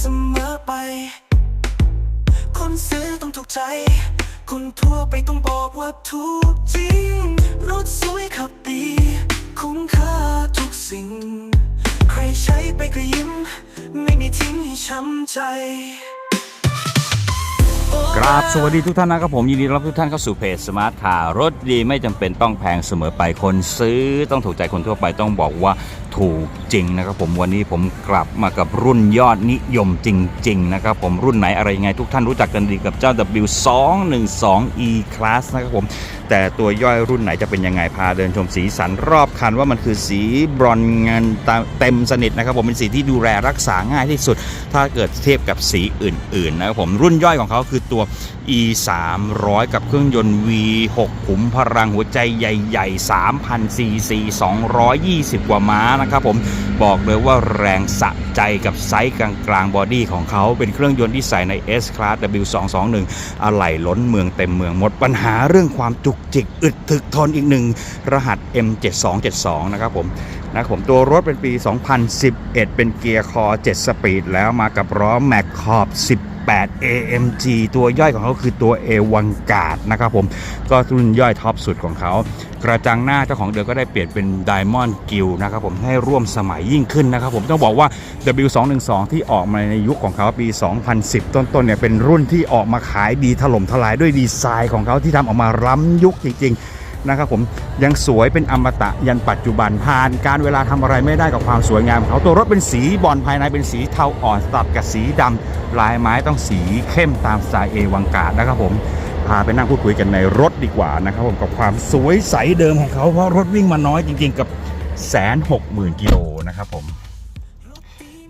เสมอไป คนซื้อต้องถูกใจ คนทั่วไปต้องบอกว่าถูกจริง รถสวยขับดี คุ้มค่าทุกสิ่ง ใครใช้ไปก็ยิ้ม ไม่มีทิ้งให้ช้ำใจกราบสวัสดีทุกท่านนะครับผมยินดีรับทุกท่านเข้าสู่เพจสมาร์ทคารรถดีไม่จำเป็นต้องแพงเสมอไปคนซื้อต้องถูกใจคนทั่วไปต้องบอกว่าถูกจริงนะครับผมวันนี้ผมกลับมากับรุ่นยอดนิยมจริง ๆ นะครับผมรุ่นไหนอะไรยังไงทุกท่านรู้จักกันดีกับเจ้า W212E Class นะครับผมแต่ตัวย่อยรุ่นไหนจะเป็นยังไงพาเดินชมสีสันรอบคันว่ามันคือสีบรอนซ์เงินเต็มสนิทนะครับผมเป็นสีที่ดูแลรักษาง่ายที่สุด ถ้าเกิดเทียบกับสีอื่นๆนะครับผมรุ่นย่อยของเขาคือตัว e 3 0 0กับเครื่องยนต์ v 6ขุมพลังหัวใจใหญ่ ๆ 3,000 cc 220 กว่าม้านะครับผมบอกเลยว่าแรงสะใจกับไซส์กลางๆบอดี้ของเขาเป็นเครื่องยนต์ที่ใส่ใน S Class W221 อะไหล่ล้นเมืองเต็มเมืองหมดปัญหาเรื่องความจุกจิกอึดถึกทนอีกหนึ่งรหัส M7272 นะครับผมนะครับผมตัวรถเป็นปี 2011 เป็นเกียร์คอ 7 สปีด แล้วมากับล้อแม็กขอบ 18 AMG ตัวย่อยของเขาคือตัวเอวังกาดนะครับผม ก็รุ่นย่อยท็อปสุดของเขา กระจังหน้าเจ้าของเดิมก็ได้เปลี่ยนเป็น Diamond g i l นะครับผมให้ร่วมสมัยยิ่งขึ้นนะครับผมต้องบอกว่า W212 ที่ออกมาในยุคของเขาปี 2010 ต้นๆเนี่ยเป็นรุ่นที่ออกมาขายดีถล่มทลายด้วยดีไซน์ของเขาที่ทำออกมาล้ำยุคจริง ๆนะครับผมยังสวยเป็นอมตะยันปัจจุบันผ่านการเวลาทำอะไรไม่ได้กับความสวยงามของเขาตัวรถเป็นสีบอลภายในเป็นสีเทาอ่อนสลับกับสีดำลายไม้ต้องสีเข้มตามสไตล์เอวังกาดนะครับผมาไปนั่งพูดคุยกันในรถดีกว่านะครับผมกับความสวยใสเดิมของเขาเพราะรถวิ่งมาน้อยจริงๆกับแสนหกหมื่นกิโลนะครับผม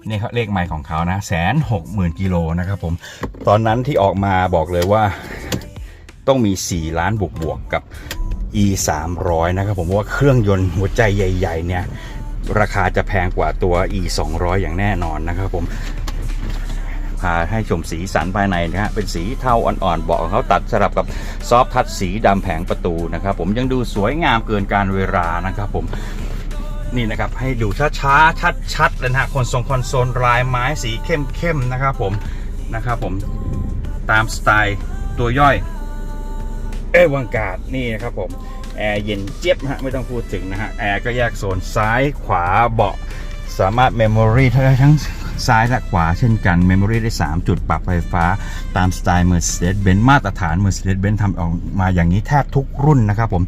นี่เขาเลขไมล์ของเขานะแสนหกหมื่นกิโลนะครับผมตอนนั้นที่ออกมาบอกเลยว่าต้องมี 4 ล้านบวกบวกๆกับ e 3 0 0นะครับผมว่าเครื่องยนต์หัวใจใหญ่ ๆ เนี่ย ราคาจะแพงกว่าตัว e 2 0 0อย่างแน่นอนนะครับผม พาให้ชมสีสันภายในนะฮะเป็นสีเทาอ่อนๆเบาะของเขาตัดสลับกับซอฟทัชสีดำแผงประตูนะครับผมยังดูสวยงามเกินการเวลานะครับผมนี่นะครับให้ดูช้าๆชัดๆเลยนะฮะคอนโซลคอนโซลลายไม้สีเข้มๆนะครับผมนะครับผมตามสไตล์ตัวย่อยเอวังกาดนี่นะครับผมแอร์เย็นเจี๊ยบฮะไม่ต้องพูดถึงนะฮะแอร์ก็แยกโซนซ้ายขวาเบาะสามารถเมมโมรีได้ทั้ง ซ้ายและขวาเช่นกันเมมโมรีได้ 3 จุดปรับไฟฟ้าตามสไตล์ Mercedes-Benz มาตรฐาน Mercedes-Benz ทำออกมาอย่างนี้แทบทุกรุ่นนะครับผม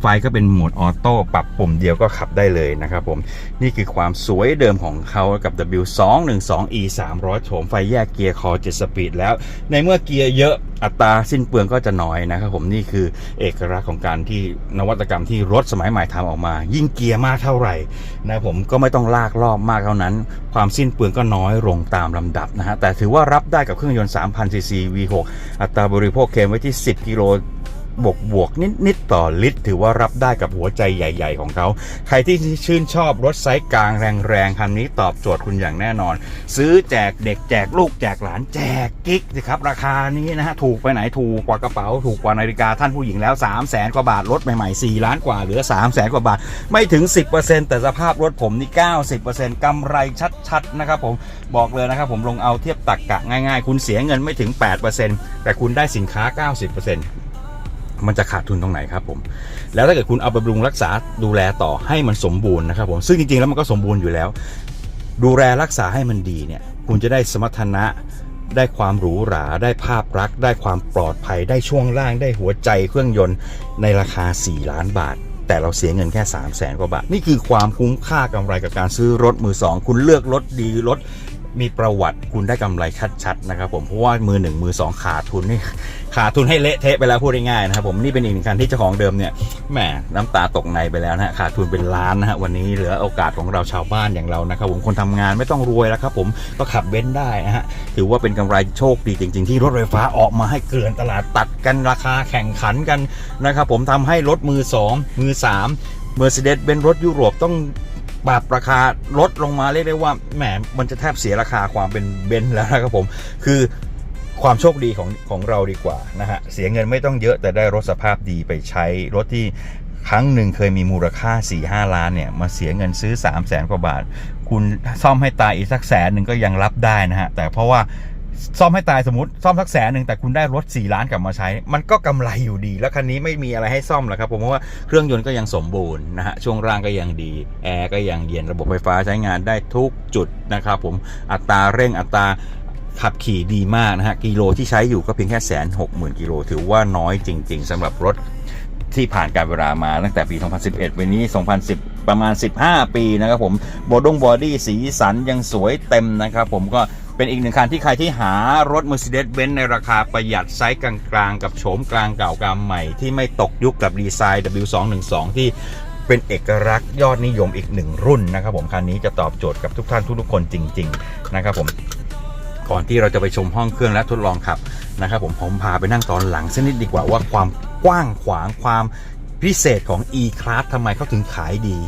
ไฟก็เป็นโหมดออโต้ปรับปุ่มเดียวก็ขับได้เลยนะครับผมนี่คือความสวยเดิมของเขากับ W212E 300โฉมไฟแยกเกียร์คอ7สปีดแล้ว ในเมื่อเกียร์เยอะอัตราสิ้นเปลืองก็จะน้อยนะครับผมนี่คือเอกลักษณ์ของการที่นวัตกรรมที่รถสมัยใหม่ทำออกมา ยิ่งเกียร์มากเท่าไหร่นะผมก็ไม่ต้องลากรอบมากเท่านั้น ความสิ้นเปลืองก็น้อยลงตามลำดับนะฮะแต่ถือว่ารับได้กับเครื่องยนต์3,000ซีซี V6 อัตราบริโภคเคมไว้ที่ 10 กิโล บวกบวกนิดๆต่อลิตร ถือว่ารับได้กับหัวใจใหญ่ ๆ ของเขา ใครที่ชื่นชอบรถไซส์กลางแรงๆคันนี้ตอบโจทย์คุณอย่างแน่นอน ซื้อแจกเด็กแจกลูกแจกหลานแจกกิ๊กสิครับราคานี้นะฮะถูกไปไหนถูกกว่ากระเป๋าถูกกว่านาฬิกาท่านผู้หญิงแล้ว 3 0 0แสนกว่าบาทรถใหม่ๆ 4 ล้านกว่าเหลือ 3 0 0แสนกว่าบาท ไม่ถึง 10%แต่สภาพรถผมนี่ 90%กำไรชัดๆนะครับผมบอกเลยนะครับผมลงเอาเทียบตักกะง่ายๆ คุณเสียเงินไม่ถึง 8%แต่คุณได้สินค้า 90% มันจะขาดทุนตรงไหนครับผม แล้วถ้าเกิดคุณเอาไปบำรุงรักษาดูแลต่อให้มันสมบูรณ์นะครับผมซึ่งจริงๆแล้วมันก็สมบูรณ์อยู่แล้ว ดูแลรักษาให้มันดีเนี่ย คุณจะได้สมรรถนะได้ความหรูหรา ได้ภาพลักษณ์ ได้ความปลอดภัย ได้ช่วงล่าง ได้หัวใจเครื่องยนต์ในราคา 4 ล้านบาท แต่เราเสียเงินแค่ 3 0 0แสนกว่าบาท นี่คือความคุ้มค่ากำไรกับการซื้อรถมือสอง คุณเลือกรถดีรถ มีประวัติคุณได้กำไรชัดๆนะครับผมเพราะว่ามือหนึ่งมือสองขาดทุนนี่ขาดทุนให้เละเทะไปแล้วพูดง่ายๆนะครับผมนี่เป็นอีกหนึ่งคันที่เจ้าของเดิมเนี่ยแหมน้ำตาตกในไปแล้วนะขาดทุนเป็นล้านนะฮะวันนี้เหลือโอกาสของเราชาวบ้านอย่างเรานะครับผมคนทำงานไม่ต้องรวยแล้วครับผมก็ขับเบนได้นะฮะถือว่าเป็นกำไรโชคดีจริง ๆ ที่รถไฟฟ้าออกมาให้เกลื่อนตลาดตัดกันราคาแข่งขันกันนะครับผมทำให้รถมือสองมือสาม Mercedes เป็นรถยุโรปต้อง ปรับราคาลดลงมาเรียกได้ว่าแหมมันจะแทบเสียราคาความเป็นเบนซ์แล้วนะครับผม คือความโชคดีของของเราดีกว่านะฮะเสียเงินไม่ต้องเยอะแต่ได้รถสภาพดีไปใช้รถที่ครั้งหนึ่งเคยมีมูลค่า 4-5ล้านเนี่ยมาเสียเงินซื้อ 3 0 0แสนกว่าบาท คุณซ่อมให้ตายอีกสักแสนหนึ่งก็ยังรับได้นะฮะ แต่เพราะว่า ซ่อมให้ตายสมมติซ่อมสักแสนหนึ่งแต่คุณได้รถ 4 ล้านกลับมาใช้ มันก็กำไรอยู่ดี แล้วคันนี้ไม่มีอะไรให้ซ่อมหรอกครับผมเพราะว่าเครื่องยนต์ก็ยังสมบูรณ์นะฮะช่วงล่างก็ยังดีแอร์ก็ยังเย็นระบบไฟฟ้าใช้งานได้ทุกจุดนะครับผมอัตราเร่งอัตราขับขี่ดีมากนะฮะกิโลที่ใช้อยู่ก็เพียงแค่แสนหกหมื่นกิโลถือว่าน้อยจริง ๆสำหรับรถที่ผ่านการเวลามาตั้งแต่ปี 2011 วันนี้ 2010 ประมาณ 15 ปีนะครับผมบอดงบอดี้สีสันยังสวยเต็มนะครับผมก็ เป็นอีกหนึ่งคันที่ใครที่หารถ Mercedes-Benz ในราคาประหยัดไซส์กลางๆ กับโฉมกลางเก่ากลางใหม่ ที่ไม่ตกยุคกับดีไซน์ W212 ที่เป็นเอกลักษณ์ยอดนิยมอีกหนึ่งรุ่นนะครับผมคันนี้จะตอบโจทย์กับทุกท่านทุกๆคนจริง ๆ นะครับผมก่อนที่เราจะไปชมห้องเครื่องและทดลองขับนะครับผมผมพาไปนั่งตอนหลังสักนิดดีกว่าว่าความกว้างขวางความพิเศษของ E-Class ทำไมเขาถึงขายดี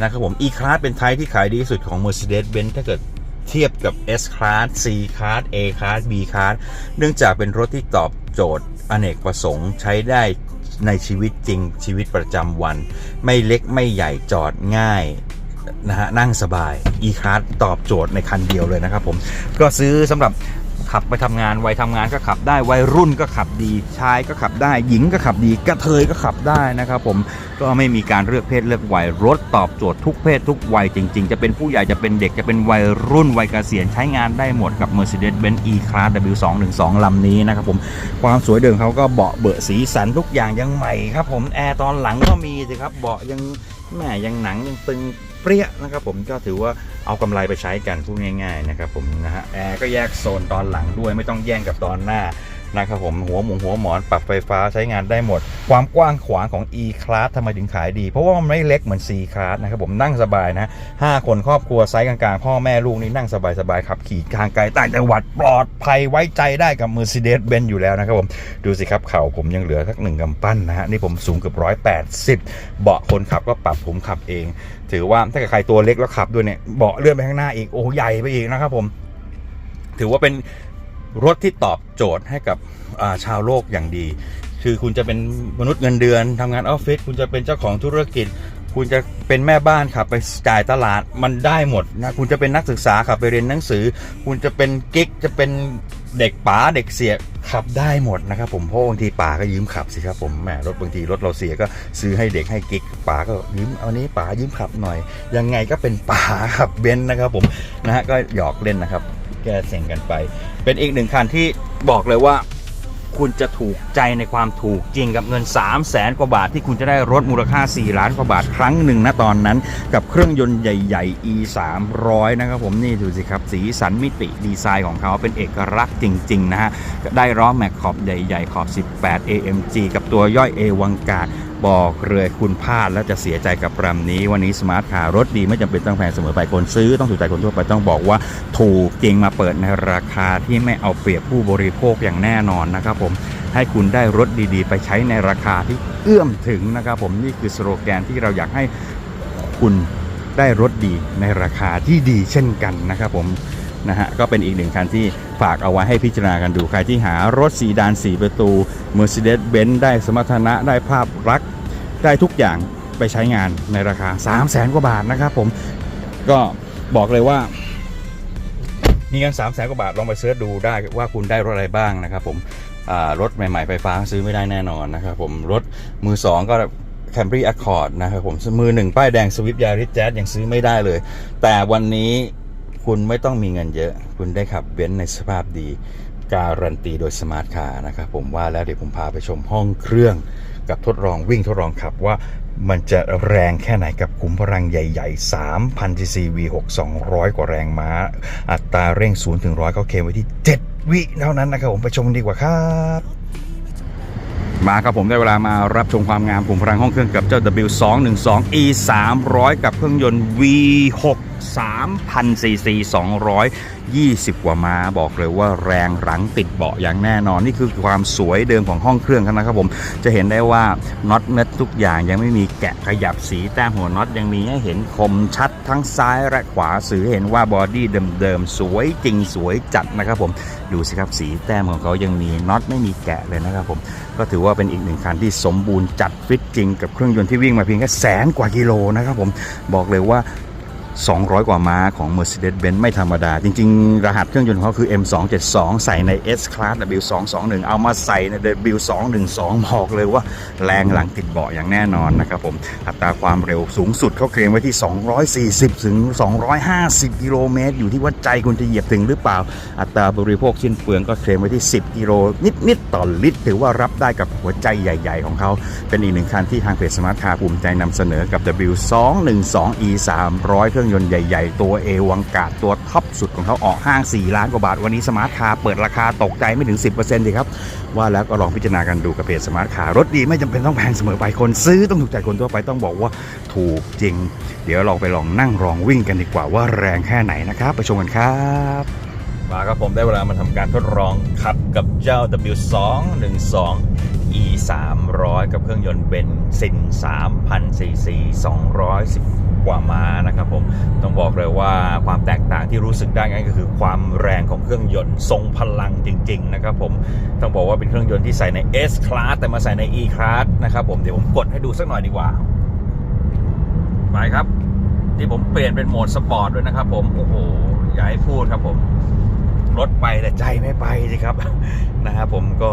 นะครับผม E-Class เป็นไทป์ที่ขายดีที่สุดของ Mercedes-Benz ถ้าเกิด เทียบกับ S-Class C-Class A-Class B-Class เนื่องจากเป็นรถที่ตอบโจทย์อเนกประสงค์ใช้ได้ในชีวิตจริงชีวิตประจำวัน ไม่เล็กไม่ใหญ่จอดง่ายนะฮะนั่งสบาย e-class ตอบโจทย์ในคันเดียวเลยนะครับผม ก็ซื้อสำหรับ ขับไปทำงานวัยทำงานก็ขับได้วัยรุ่นก็ขับดีชายก็ขับได้ หญิงก็ขับดีกระเทยก็ขับได้นะครับผมก็ไม่มีการเลือกเพศเลือกวัยรถตอบโจทย์ทุกเพศทุกวัยจริง ๆ จะเป็นผู้ใหญ่จะเป็นเด็กจะเป็นวัยรุ่นวัยเกษียณใช้งานได้หมดกับ Mercedes-Benz E-Class W212 ลำนี้นะครับผมความสวยเดิมเขาก็เบาะเบอะสีสันทุกอย่างยังใหม่ครับผมแอร์ตอนหลังก็มีสิครับเบาะยังแม่ยังหนังยังตึง เปรี้ยนะครับผมก็ถือว่าเอากำไรไปใช้กันพูดง่ายๆนะครับผมนะฮะแอร์ก็แยกโซนตอนหลังด้วยไม่ต้องแย่งกับตอนหน้านะครับผมหัวหมุนหัวหมอนปรับไฟฟ้าใช้งานได้หมด ความกว้างขวางของ E Class ทำไมถึงขายดี เพราะว่ามันไม่เล็กเหมือน C Class นะครับผมนั่งสบายนะห้าคนครอบครัวไซส์กลางๆ พ่อแม่ลูกนี่นั่งสบายๆขับขี่ทางไกลต่างจังหวัดปลอดภัยไว้ใจได้กับ Mercedes-Benz อยู่แล้วนะครับผม ดูสิครับเข่าผมยังเหลือสักหนึ่งกำปั้นนะฮะนี่ผมสูงเกือบร้อยแปดสิบเบาะคนขับก็ปรับผมขับเองถือว่าถ้าเกิดใครตัวเล็กแล้วขับด้วยเนี่ยเบาะเลื่อนไปข้างหน้าอีกโอ้ใหญ่ไปอีกนะครับผม ถือว่าเป็นรถที่ตอบโจทย์ให้กับาชาวโลกอย่างดี คือคุณจะเป็นมนุษย์เงินเดือนทำงานออฟฟิศคุณจะเป็นเจ้าของธุรกิจ คุณจะเป็นแม่บ้านขับไปจ่ายตลาดมันได้หมดนะคุณจะเป็นนักศึกษาขับไปเรียนหนังสือ คุณจะเป็นกิ๊กจะเป็นเด็กป๋าเด็กเสียขับได้หมดนะครับผมเพราะบางทีป๋าก็ยืมขับสิครับผมแหมรถบางทีรถเราเสียก็ซื้อให้เด็กให้กิ๊กป๋าก็ยืมเอานี้ป๋ายืมขับหน่อย ยังไงก็เป็นป๋าขับเบนซ์นะครับผมนะฮะก็หยอกเล่นนะครับ แก้เสียงกันไป เป็นอีกหนึ่งคันที่บอกเลยว่า คุณจะถูกใจในความถูกจริงกับเงิน 3 0 0แสนกว่าบาทที่คุณจะได้รถมูลค่า 4 ล้านกว่าบาทครั้งหนึ่งนะตอนนั้น กับเครื่องยนต์ใหญ่ ๆ e 3 0 0นะครับผมนี่ดูสิครับ สีสันมิติดีไซน์ของเขาเป็นเอกลักษณ์จริง ๆ นะฮะได้ล้อแม็กขอบใหญ่ ๆ ขอบ 18 AMG กับตัวย่อย A วังการ บอกเลยคุณพลาดแล้วจะเสียใจกับรำนี้ วันนี้สมาร์ทคาร์รถดีไม่จำเป็นต้องแพงเสมอไปคนซื้อต้องถูกใจคนทั่วไปต้องบอกว่าถูกจริงมาเปิดในราคาที่ไม่เอาเปรียบผู้บริโภคอย่างแน่นอนนะครับผมให้คุณได้รถดีๆ ไปใช้ในราคาที่เอื้อมถึงนะครับผมนี่คือสโลแกนที่เราอยากให้คุณได้รถดีในราคาที่ดีเช่นกันนะครับผมนะฮะก็เป็นอีกหนึ่งคันที่ฝากเอาไว้ให้พิจารณากันดูใครที่หารถสีดาน4ประตู Mercedes-Benz ได้สมรรถนะได้ภาพลักษณ์ ได้ทุกอย่างไปใช้งานในราคา 3 0 0แสนกว่าบาทนะครับผมก็บอกเลยว่า มีเงิน3 0 0แสนกว่าบาทลองไปเสิร์ชดูได้ว่าคุณได้รถอะไรบ้างนะครับผมรถใหม่ ๆ ไฟฟ้าซื้อไม่ได้แน่นอนนะครับผมรถมือ 2 ก็ Camry Accord นะครับผมมือหนึ่งป้ายแดง Swift Yaris Jazz ยังซื้อไม่ได้เลย แต่วันนี้คุณไม่ต้องมีเงินเยอะ คุณได้ขับเบนซ์ในสภาพดี การันตีโดยสมาร์ทคาร์นะครับผมว่าแล้วเดี๋ยวผมพาไปชมห้องเครื่อง กับทดลองวิ่งทดลองขับว่ามันจะแรงแค่ไหนกับขุมพลังใหญ่ ๆ 3,000 cc V6 200 กว่าแรงม้า อัตราเร่ง 0 ถึง 100 เขาเคลมไว้ที่ 7 วิเท่านั้นนะครับผมไปชมกันดีกว่าครับมาครับผมได้เวลามารับชมความงามขุมพลังห้องเครื่องกับเจ้า W212 E 300 กับเครื่องยนต์ V6 3,000 cc 220 กว่าม้าบอกเลยว่าแรงหลังติดเบาะอย่างแน่นอน นี่คือความสวยเดิมของห้องเครื่องครับนะครับผม จะเห็นได้ว่าน็อตเม็ดทุกอย่างยังไม่มีแกะขยับสีแต้มหัวน็อตยังมีให้เห็นคมชัดทั้งซ้ายและขวาสื่อเห็นว่าบอดี้เดิมๆ สวยจริงสวยจัดนะครับผม ดูสิครับสีแต้มของเขายังมีน็อตไม่มีแกะเลยนะครับผม ก็ถือว่าเป็นอีกหนึ่งคันที่สมบูรณ์จัดฟิตจริงกับเครื่องยนต์ที่วิ่งมาเพียงแค่แสนกว่ากิโลนะครับผมบอกเลยว่า 200 กว่าม้าของ Mercedes-Benz ไม่ธรรมดา จริง ๆ รหัสเครื่องยนต์ของเขาคือ M272 ใส่ใน S Class W221 เอามาใส่ใน W212 บอกเลยว่าแรงหลังติดเบาะอย่างแน่นอนนะครับผม อัตราความเร็วสูงสุดเขาเคลมไว้ที่ 240 ถึง 250 กิโลเมตร อยู่ที่ว่าใจคุณจะเหยียบถึงหรือเปล่า อัตราบริโภคสิ้นเปลืองก็เคลมไว้ที่ 10 กิโลนิด ๆ ต่อลิตร ถือว่ารับได้กับหัวใจใหญ่ ๆ ของเขา เป็นอีกหนึ่งคันที่ทางเพจสมาร์ทคาร์ภูมิใจนำเสนอกับ W212 E 300 เครื่องยนต์ใหญ่ ๆ ตัวเอวังกาดตัวท็อปสุดของเขาออกห้าง 4 ล้านกว่าบาท วันนี้สมาร์ทคาร์เปิดราคาตกใจไม่ถึง 10%เลยครับ ว่าแล้วก็ลองพิจารณากันดูกับเพจสมาร์ทคาร์รถดีไม่จำเป็นต้องแพงเสมอไปคนซื้อต้องถูกใจคนทั่วไปต้องบอกว่าถูกจริง เดี๋ยวลองไปลองนั่งลองวิ่งกันดีกว่าว่าแรงแค่ไหนนะครับไปชมกันครับมาครับผมได้เวลามาทำการทดลองขับกับเจ้า W212 300 กับเครื่องยนต์เบนซิน3,000 cc 210 กว่าม้านะครับผม ต้องบอกเลยว่าความแตกต่างที่รู้สึกได้งั้นก็คือความแรงของเครื่องยนต์ทรงพลังจริง ๆ นะครับผม ต้องบอกว่าเป็นเครื่องยนต์ที่ใส่ใน S Class แต่มาใส่ใน E Class นะครับผม เดี๋ยวผมกดให้ดูสักหน่อยดีกว่า ไปครับที่ผมเปลี่ยนเป็นโหมดสปอร์ตด้วยนะครับผม โอ้โห อย่าให้พูดครับผม รถไปแต่ใจไม่ไปสิครับ นะครับผมก็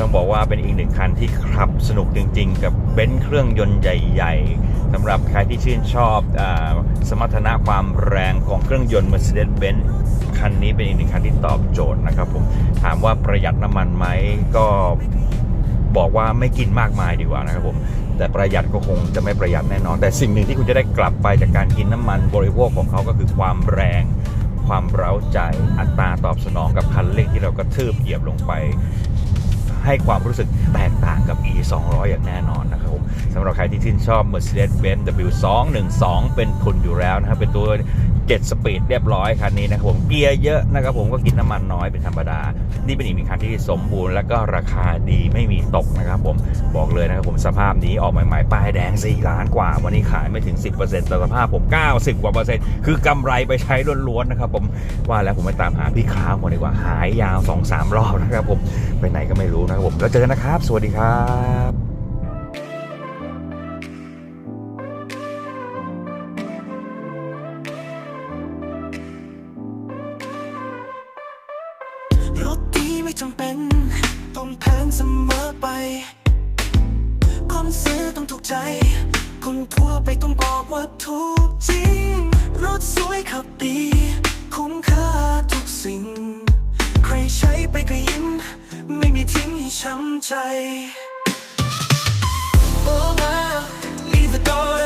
ต้องบอกว่าเป็นอีกหนึ่งคันที่ขับสนุกจริง ๆ กับเบนซ์เครื่องยนต์ใหญ่ ๆสำหรับใครที่ชื่นชอบอสมรรถนะความแรงของเครื่องยนต์ Mercedes-Benz คันนี้เป็นอีกหนึ่งคันที่ตอบโจทย์นะครับผมถามว่าประหยัดน้ำมันไหมก็บอกว่าไม่กินมากมายดีกว่านะครับผมแต่ประหยัดก็คงจะไม่ประหยัดแน่นอน แต่สิ่งหนึ่งที่คุณจะได้กลับไปจากการกินน้ำมันบริโภคของเขาก็คือความแรงความเร้าใจอัตราตอบสนองกับคันเร่งที่เรากระทืบเหยียบลงไป ให้ความรู้สึกแตกต่างกับ E 200อย่างแน่นอนนะครับผมสำหรับใครที่ชื่นชอบ Mercedes-Benz W212 เป็นทุนอยู่แล้วนะครับเป็นตัว 7 สปีดเรียบร้อยคันนี้นะครับผมเกียร์เยอะนะครับผมก็กินน้ำมันน้อยเป็นธรรมดา นี่เป็นอีกหนึ่งคันที่สมบูรณ์และก็ราคาดีไม่มีตกนะครับผมบอกเลยนะครับผมสภาพนี้ออกใหม่ๆป้ายแดง 4 ล้านกว่า วันนี้ขายไม่ถึง 10%แต่สภาพผม 90 กว่าเปอร์เซ็นต์คือกำไรไปใช้ล้วนๆนะครับผมว่าแล้วผมไปตามหาพี่ค้าหมดดีกว่าหายยาว 2-3 รอบนะครับผมไปไหนก็ไม่รู้นะครับผมแล้วเจอกันนะครับ สวัสดีครับ คนทั่วไปต้องบอกว่าถูกจริง รถสวยขับดี คุ้มค่าทุกสิ่ง ใครใช้ไปก็ยิ้ม ไม่มีทิ้งให้ช้ำใจ Oh, wow, leave the door,